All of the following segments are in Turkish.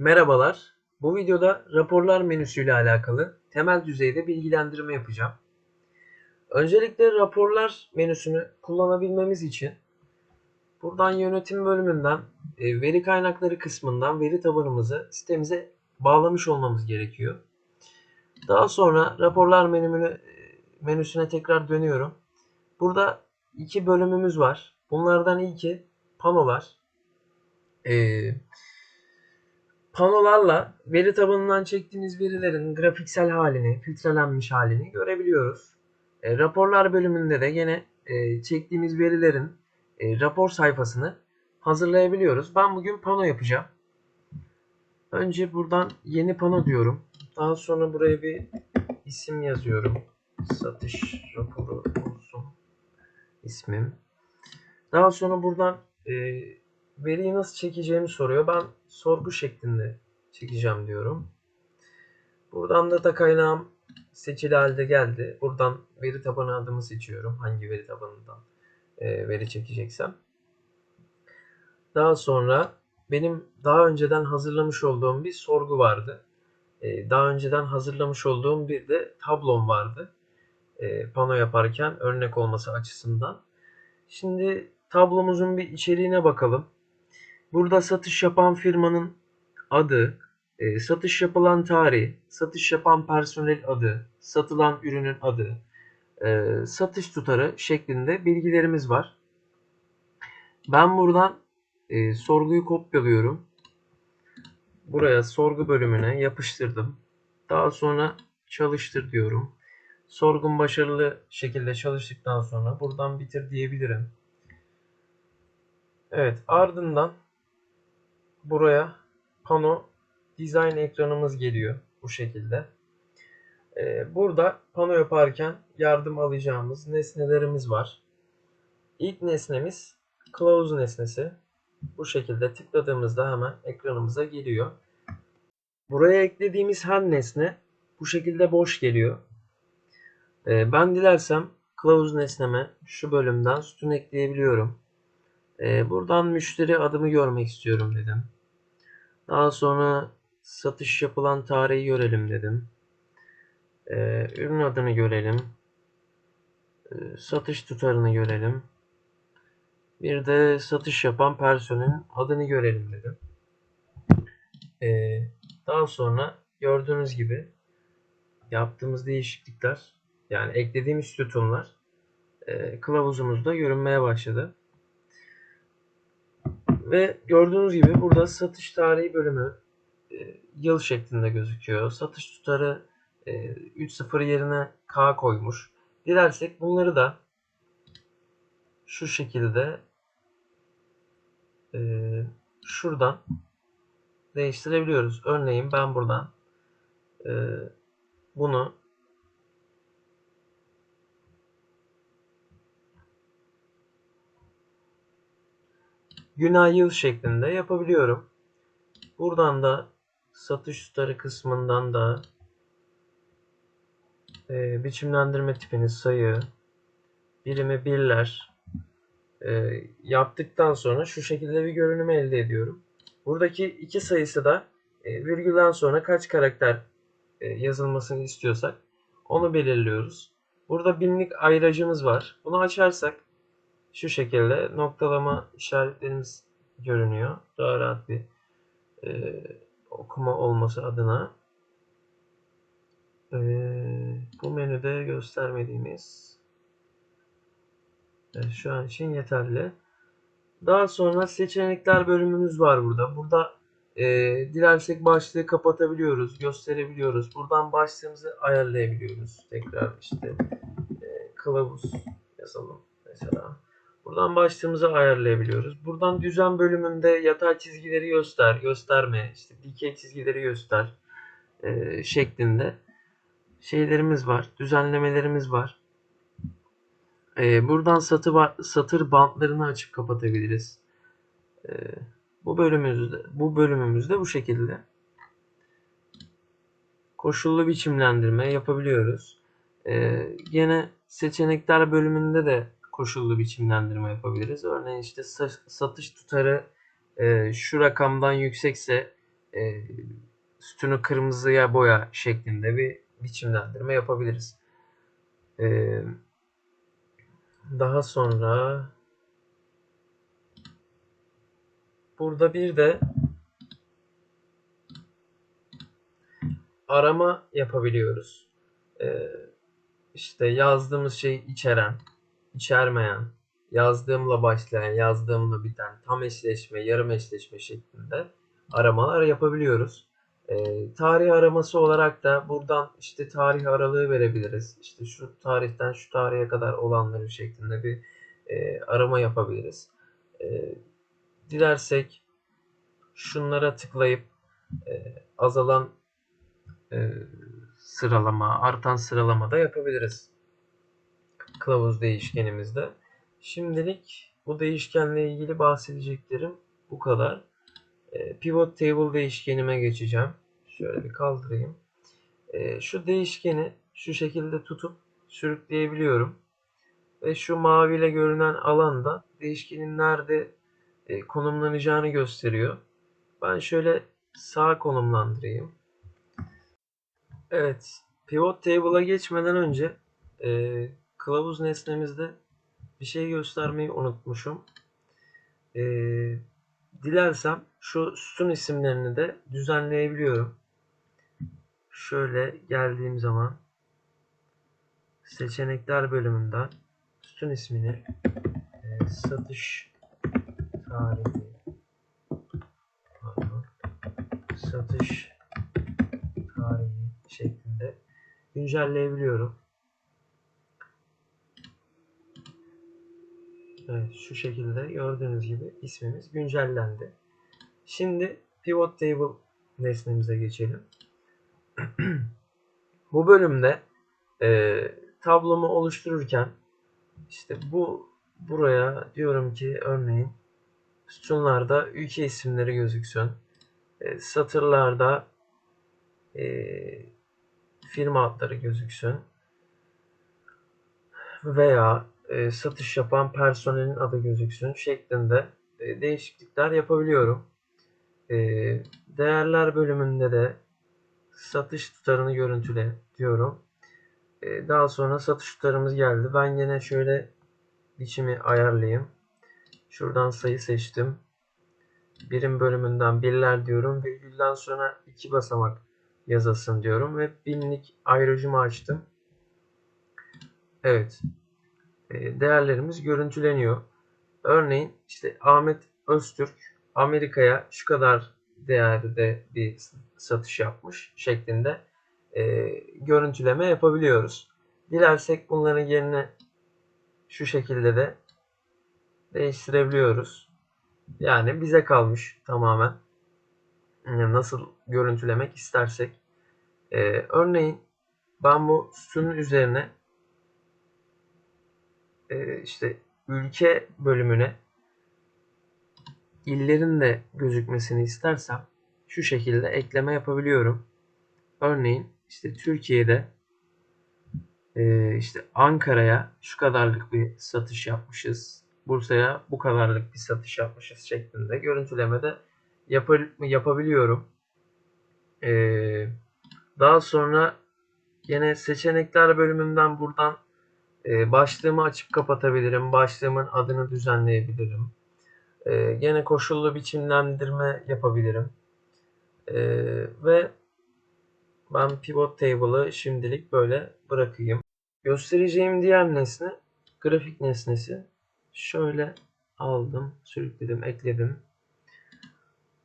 Merhabalar. Bu videoda raporlar menüsüyle alakalı temel düzeyde bilgilendirme yapacağım. Öncelikle raporlar menüsünü kullanabilmemiz için buradan yönetim bölümünden e, veri kaynakları kısmından veri tabanımızı sitemize bağlamış olmamız gerekiyor. Daha sonra raporlar menümünü menüsüne tekrar dönüyorum. Burada iki bölümümüz var. Bunlardan ilki panolar. Ee, panolarla veri tabanından çektiğimiz verilerin grafiksel halini, filtrelenmiş halini görebiliyoruz. E, raporlar bölümünde de yine e, çektiğimiz verilerin e, rapor sayfasını hazırlayabiliyoruz. Ben bugün pano yapacağım. Önce buradan yeni pano diyorum. Daha sonra buraya bir isim yazıyorum. Satış raporu olsun ismim. Daha sonra buradan e, veriyi nasıl çekeceğimi soruyor. Ben sorgu şeklinde çekeceğim diyorum. Buradan data kaynağım seçili halde geldi. Buradan veri tabanı adımı seçiyorum. Hangi veri tabanından e, veri çekeceksem. Daha sonra benim daha önceden hazırlamış olduğum bir sorgu vardı. E, daha önceden hazırlamış olduğum bir de tablom vardı. E, pano yaparken örnek olması açısından. Şimdi tablomuzun bir içeriğine bakalım. Burada satış yapan firmanın adı, e, satış yapılan tarih, satış yapan personel adı, satılan ürünün adı, e, satış tutarı şeklinde bilgilerimiz var. Ben buradan e, sorguyu kopyalıyorum. Buraya sorgu bölümüne yapıştırdım. Daha sonra çalıştır diyorum. Sorgun başarılı şekilde çalıştıktan sonra buradan bitir diyebilirim. Evet ardından buraya pano design ekranımız geliyor bu şekilde. Ee, burada pano yaparken yardım alacağımız nesnelerimiz var. İlk nesnemiz close nesnesi. Bu şekilde tıkladığımızda hemen ekranımıza geliyor. Buraya eklediğimiz her nesne bu şekilde boş geliyor. Ee, ben dilersem close nesneme şu bölümden sütun ekleyebiliyorum. Ee, buradan müşteri adımı görmek istiyorum dedim. Daha sonra satış yapılan tarihi görelim dedim. Ee, ürün adını görelim. Ee, satış tutarını görelim. Bir de satış yapan personelin adını görelim dedim. Daha sonra gördüğünüz gibi yaptığımız değişiklikler yani eklediğimiz sütunlar e, kılavuzumuzda görünmeye başladı. Ve gördüğünüz gibi burada satış tarihi bölümü e, yıl şeklinde gözüküyor. Satış tutarı e, 3.0 yerine K koymuş. Dilersek bunları da şu şekilde e, şuradan değiştirebiliyoruz. Örneğin ben buradan e, bunu gün ay yıl şeklinde yapabiliyorum. Buradan da satış tutarı kısmından da e, biçimlendirme tipini sayı, birimi birler e, yaptıktan sonra şu şekilde bir görünüm elde ediyorum. Buradaki iki sayısı da e, virgülden sonra kaç karakter e, yazılmasını istiyorsak onu belirliyoruz. Burada binlik ayracımız var. Bunu açarsak şu şekilde noktalama işaretlerimiz görünüyor. Daha rahat bir e, okuma olması adına. E, bu menüde göstermediğimiz evet, şu an için yeterli. Daha sonra seçenekler bölümümüz var burada. Burada e, dilersek başlığı kapatabiliyoruz, gösterebiliyoruz. Buradan başlığımızı ayarlayabiliyoruz. Tekrar işte e, kılavuz yazalım mesela. Buradan başlığımızı ayarlayabiliyoruz. Buradan düzen bölümünde yatay çizgileri göster, gösterme, işte dikey çizgileri göster e, şeklinde şeylerimiz var, düzenlemelerimiz var. E, buradan satı, satır bantlarını açıp kapatabiliriz. E, bu bölümümüzde bu bölümümüzde bu şekilde koşullu biçimlendirme yapabiliyoruz. E, yine seçenekler bölümünde de koşullu biçimlendirme yapabiliriz. Örneğin işte satış tutarı e, şu rakamdan yüksekse e, sütunu kırmızıya boya şeklinde bir biçimlendirme yapabiliriz. E, daha sonra burada bir de arama yapabiliyoruz. Ee, işte yazdığımız şey içeren, içermeyen, yazdığımla başlayan, yazdığımla biten, tam eşleşme, yarım eşleşme şeklinde aramalar yapabiliyoruz. Ee, tarih araması olarak da buradan işte tarih aralığı verebiliriz. İşte şu tarihten şu tarihe kadar olanları şeklinde bir e, arama yapabiliriz. E, dilersek şunlara tıklayıp e, azalan e, sıralama, artan sıralama da yapabiliriz. Kılavuz değişkenimizde. Şimdilik bu değişkenle ilgili bahsedeceklerim bu kadar. E, pivot table değişkenime geçeceğim. Şöyle bir kaldırayım. E, şu değişkeni şu şekilde tutup sürükleyebiliyorum. Ve şu maviyle görünen alanda değişkenin nerede e, konumlanacağını gösteriyor. Ben şöyle sağ konumlandırayım. Evet, pivot table'a geçmeden önce e, kılavuz nesnemizde bir şey göstermeyi unutmuşum. E, dilersem şu sütun isimlerini de düzenleyebiliyorum. Şöyle geldiğim zaman seçenekler bölümünden sütun ismini e, satış tarihi pardon, satış tarihi şeklinde güncelleyebiliyorum. Evet şu şekilde gördüğünüz gibi ismimiz güncellendi. Şimdi pivot table nesnemize geçelim. Bu bölümde e, tablomu oluştururken işte bu buraya diyorum ki örneğin sütunlarda ülke isimleri gözüksün. E, satırlarda e, firma adları gözüksün. Veya e, satış yapan personelin adı gözüksün şeklinde e, değişiklikler yapabiliyorum. E, değerler bölümünde de satış tutarını görüntüle diyorum. E, daha sonra satış tutarımız geldi. Ben yine şöyle biçimi ayarlayayım. Şuradan sayı seçtim. Birim bölümünden birler diyorum. Virgülden sonra iki basamak yazasın diyorum ve binlik ayrıcımı açtım. Evet. E, değerlerimiz görüntüleniyor. Örneğin işte Ahmet Öztürk Amerika'ya şu kadar değerde bir satış yapmış şeklinde e, görüntüleme yapabiliyoruz. Dilersek bunların yerine şu şekilde de değiştirebiliyoruz. Yani bize kalmış tamamen nasıl görüntülemek istersek. Ee, örneğin ben bu sütunun üzerine e, işte ülke bölümüne illerin de gözükmesini istersem şu şekilde ekleme yapabiliyorum. Örneğin işte Türkiye'de e, işte Ankara'ya şu kadarlık bir satış yapmışız. Bursa'ya bu kadarlık bir satış yapmışız şeklinde görüntülemede yap yapabiliyorum. Ee, daha sonra yine seçenekler bölümünden buradan e, başlığımı açıp kapatabilirim. Başlığımın adını düzenleyebilirim. E, gene koşullu biçimlendirme yapabilirim. E, ve ben pivot table'ı şimdilik böyle bırakayım. Göstereceğim diğer nesne grafik nesnesi. Şöyle aldım, sürükledim, ekledim.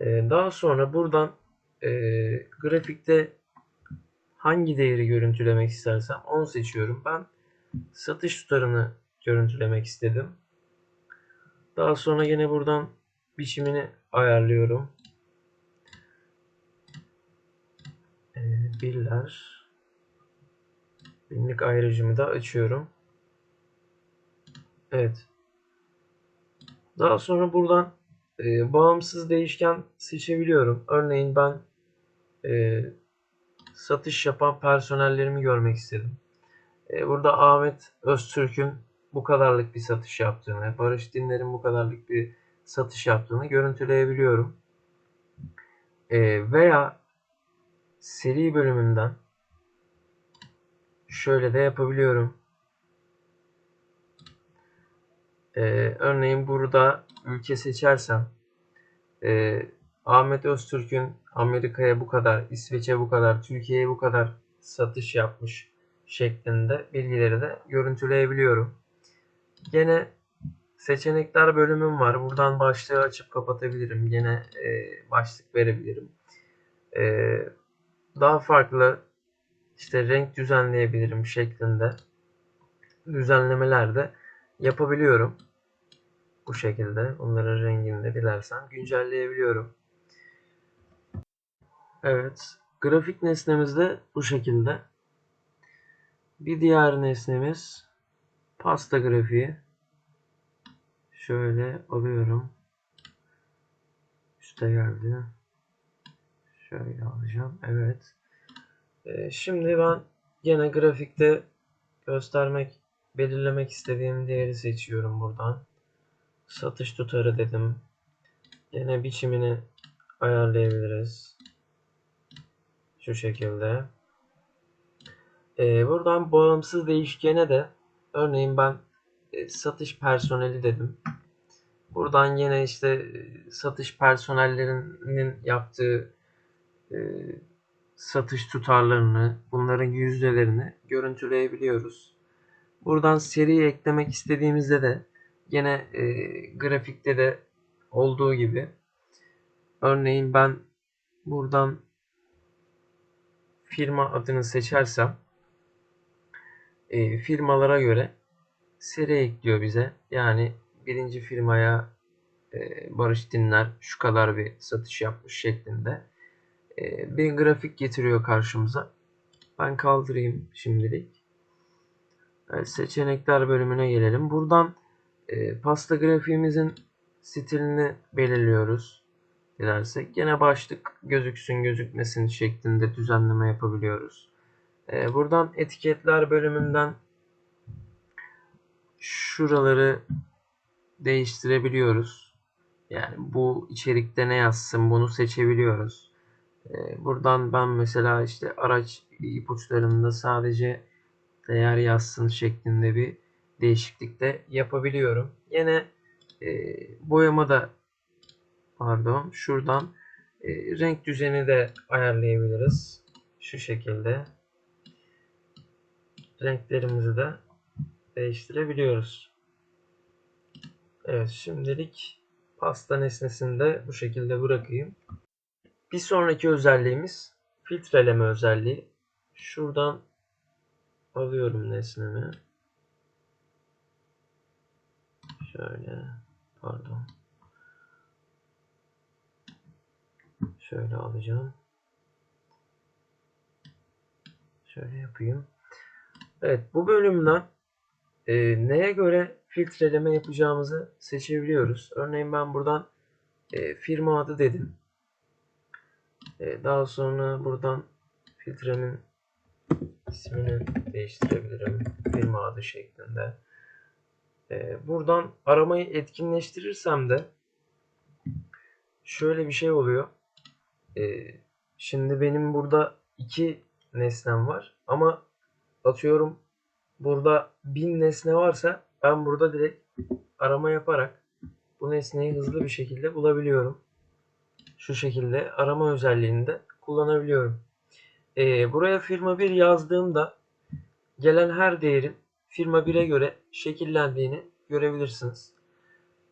Ee, daha sonra buradan e, grafikte hangi değeri görüntülemek istersem onu seçiyorum. Ben satış tutarını görüntülemek istedim. Daha sonra yine buradan biçimini ayarlıyorum. Ee, birler binlik ayrıcımı da açıyorum. Evet. Daha sonra buradan e, bağımsız değişken seçebiliyorum. Örneğin ben e, satış yapan personellerimi görmek istedim. E, burada Ahmet Öztürk'ün bu kadarlık bir satış yaptığını, Barış Dinler'in bu kadarlık bir satış yaptığını görüntüleyebiliyorum. e, veya seri bölümünden şöyle de yapabiliyorum. E, örneğin burada ülke seçersem Ahmet Öztürk'ün Amerika'ya bu kadar, İsveç'e bu kadar, Türkiye'ye bu kadar satış yapmış şeklinde bilgileri de görüntüleyebiliyorum. Gene seçenekler bölümüm var. Buradan başlığı açıp kapatabilirim. Gene e, başlık verebilirim. E, daha farklı işte renk düzenleyebilirim şeklinde düzenlemeler de yapabiliyorum. Bu şekilde. Onların rengini de dilersem güncelleyebiliyorum. Evet. Grafik nesnemiz de bu şekilde. Bir diğer nesnemiz pasta grafiği. Şöyle alıyorum. Üste geldi. Şöyle alacağım. Evet. Ee, şimdi ben yine grafikte göstermek, belirlemek istediğim değeri seçiyorum buradan. Satış tutarı dedim. Yine biçimini ayarlayabiliriz. Şu şekilde. Ee, buradan bağımsız değişkene de örneğin ben e, satış personeli dedim. Buradan yine işte e, satış personellerinin yaptığı e, satış tutarlarını, bunların yüzdelerini görüntüleyebiliyoruz. Buradan seri eklemek istediğimizde de yine e, grafikte de olduğu gibi örneğin ben buradan firma adını seçersem e, firmalara göre seri ekliyor bize. Yani birinci firmaya e, Barış Dinler şu kadar bir satış yapmış şeklinde e, bir grafik getiriyor karşımıza. Ben kaldırayım şimdilik. Evet, seçenekler bölümüne gelelim. Buradan e, pasta grafiğimizin stilini belirliyoruz. Dilersek gene başlık gözüksün gözükmesin şeklinde düzenleme yapabiliyoruz. E, buradan etiketler bölümünden şuraları değiştirebiliyoruz. Yani bu içerikte ne yazsın bunu seçebiliyoruz. Ee, buradan ben mesela işte araç ipuçlarında sadece değer yazsın şeklinde bir değişiklik de yapabiliyorum. Yine e, boyama da pardon şuradan e, renk düzeni de ayarlayabiliriz. Şu şekilde renklerimizi de değiştirebiliyoruz. Evet şimdilik pasta nesnesini de bu şekilde bırakayım. Bir sonraki özelliğimiz filtreleme özelliği. Şuradan alıyorum nesnemi. Şöyle pardon. Şöyle alacağım. Şöyle yapayım. Evet bu bölümden e, neye göre filtreleme yapacağımızı seçebiliyoruz. Örneğin ben buradan e, firma adı dedim. E, daha sonra buradan filtremin ismini değiştirebilirim. Firma adı şeklinde. E, buradan aramayı etkinleştirirsem de şöyle bir şey oluyor. E, şimdi benim burada iki nesnem var ama atıyorum burada bin nesne varsa ben burada direkt arama yaparak bu nesneyi hızlı bir şekilde bulabiliyorum. Şu şekilde arama özelliğini de kullanabiliyorum. Ee, buraya firma 1 yazdığımda gelen her değerin firma 1'e göre şekillendiğini görebilirsiniz.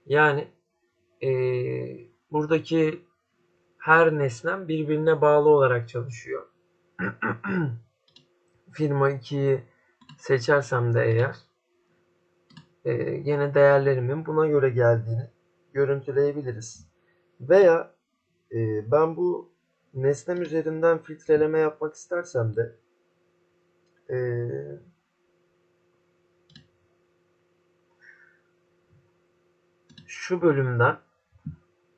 Yani ee, buradaki her nesnem birbirine bağlı olarak çalışıyor. firma 2'yi seçersem de eğer e, gene değerlerimin buna göre geldiğini görüntüleyebiliriz. Veya e, ben bu nesnem üzerinden filtreleme yapmak istersem de e, şu bölümden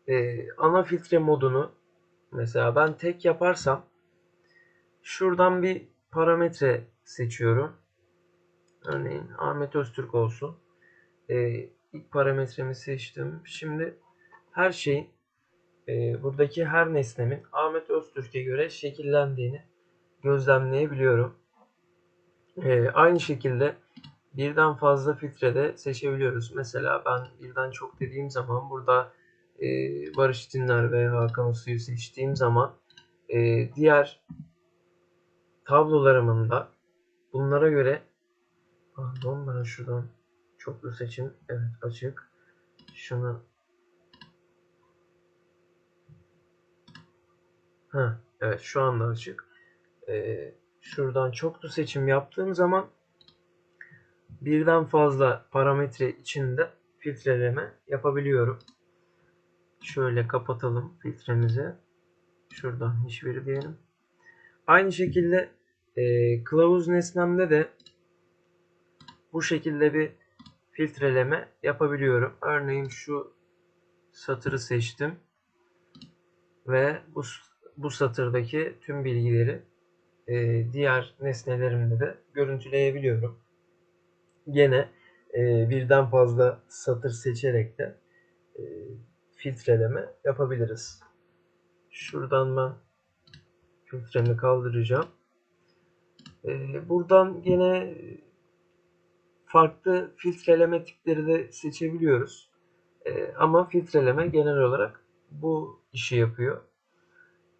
e, ana filtre modunu mesela ben tek yaparsam şuradan bir parametre seçiyorum. Örneğin Ahmet Öztürk olsun. Ee, ilk parametremi seçtim. Şimdi her şeyin e, buradaki her nesnemin Ahmet Öztürk'e göre şekillendiğini gözlemleyebiliyorum. E, aynı şekilde birden fazla filtrede seçebiliyoruz. Mesela ben birden çok dediğim zaman burada e, Barış Dinler ve Hakan Uslu'yu seçtiğim zaman e, diğer tablolarımın da bunlara göre pardon ben şuradan çoklu seçim evet açık şunu ha evet şu anda açık ee, şuradan çoklu seçim yaptığım zaman birden fazla parametre içinde filtreleme yapabiliyorum. Şöyle kapatalım filtremizi. Şuradan hiçbiri diyelim. Aynı şekilde e, kılavuz nesnemde de bu şekilde bir filtreleme yapabiliyorum. Örneğin şu satırı seçtim ve bu bu satırdaki tüm bilgileri e, diğer nesnelerimde de görüntüleyebiliyorum. Gene e, birden fazla satır seçerek de e, filtreleme yapabiliriz. Şuradan ben filtremi kaldıracağım. E, buradan gene farklı filtreleme tipleri de seçebiliyoruz. E, ama filtreleme genel olarak bu işi yapıyor.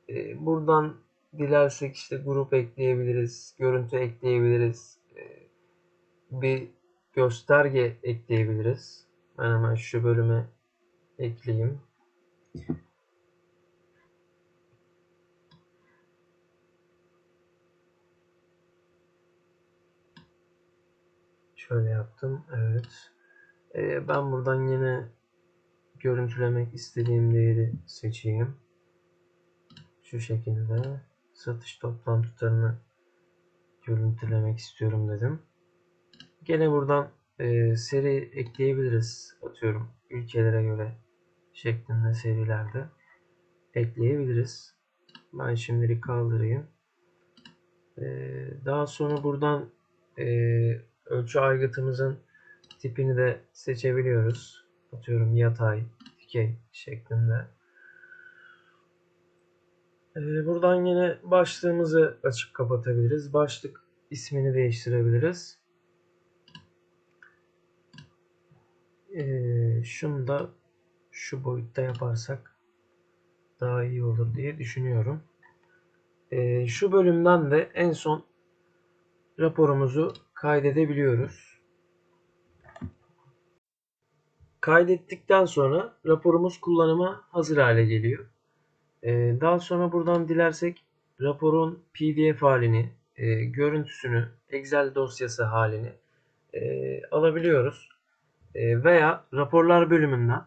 E, buradan dilersek işte grup ekleyebiliriz, görüntü ekleyebiliriz, e, bir gösterge ekleyebiliriz. Ben hemen şu bölüme ekleyeyim. Şöyle yaptım. Evet. Ee, ben buradan yine görüntülemek istediğim değeri seçeyim. Şu şekilde satış toplam tutarını görüntülemek istiyorum dedim. Gene buradan e, seri ekleyebiliriz. Atıyorum ülkelere göre şeklinde serilerde ekleyebiliriz. Ben şimdilik kaldırayım. E, daha sonra buradan e, ölçü aygıtımızın tipini de seçebiliyoruz. Atıyorum yatay, dikey şeklinde. E, buradan yine başlığımızı açıp kapatabiliriz. Başlık ismini değiştirebiliriz. Ee, şunu da şu boyutta yaparsak daha iyi olur diye düşünüyorum. Ee, şu bölümden de en son raporumuzu kaydedebiliyoruz. Kaydettikten sonra raporumuz kullanıma hazır hale geliyor. Ee, daha sonra buradan dilersek raporun PDF halini, e, görüntüsünü, Excel dosyası halini e, alabiliyoruz. E, veya raporlar bölümünden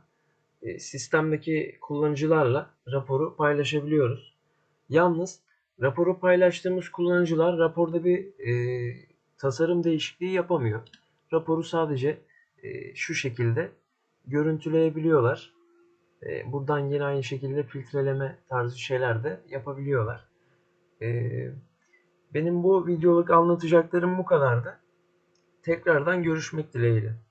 sistemdeki kullanıcılarla raporu paylaşabiliyoruz. Yalnız raporu paylaştığımız kullanıcılar raporda bir e, tasarım değişikliği yapamıyor. Raporu sadece e, şu şekilde görüntüleyebiliyorlar. E, buradan yine aynı şekilde filtreleme tarzı şeyler de yapabiliyorlar. E, benim bu videoluk anlatacaklarım bu kadardı. Tekrardan görüşmek dileğiyle.